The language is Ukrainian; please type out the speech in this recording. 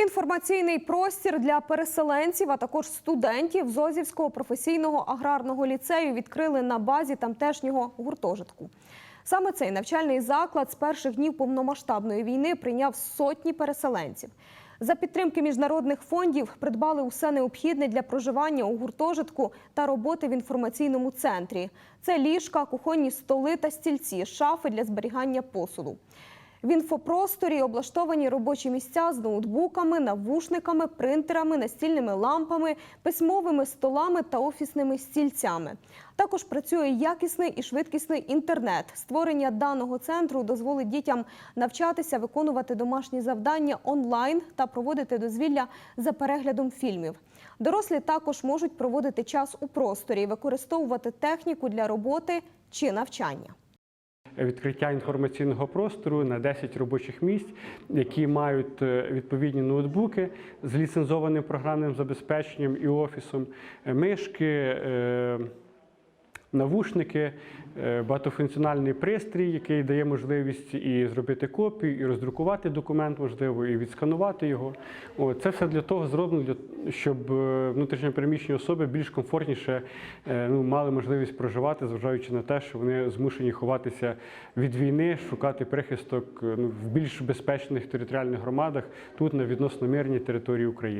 Інформаційний простір для переселенців, а також студентів Зозівського професійного аграрного ліцею відкрили на базі тамтешнього гуртожитку. Саме цей навчальний заклад з перших днів повномасштабної війни прийняв сотні переселенців. За підтримки міжнародних фондів придбали усе необхідне для проживання у гуртожитку та роботи в інформаційному центрі. Це ліжка, кухонні столи та стільці, шафи для зберігання посуду. В інфопросторі облаштовані робочі місця з ноутбуками, навушниками, принтерами, настільними лампами, письмовими столами та офісними стільцями. Також працює якісний і швидкісний інтернет. Створення даного центру дозволить дітям навчатися, виконувати домашні завдання онлайн та проводити дозвілля за переглядом фільмів. Дорослі також можуть проводити час у просторі, використовувати техніку для роботи чи навчання. Відкриття інформаційного простору на 10 робочих місць, які мають е, відповідні ноутбуки з ліцензованим програмним забезпеченням і офісом, е, мишки. Навушники, е, багатофункціональний пристрій, який дає можливість і зробити копію, і роздрукувати документ, можливо, і відсканувати його. О, Це все для того зроблено, щоб е, внутрішньопереміщені особи більш комфортніше е, ну, мали можливість проживати, зважаючи на те, що вони змушені ховатися від війни, шукати прихисток ну, в більш безпечних територіальних громадах тут на відносно мирній території України.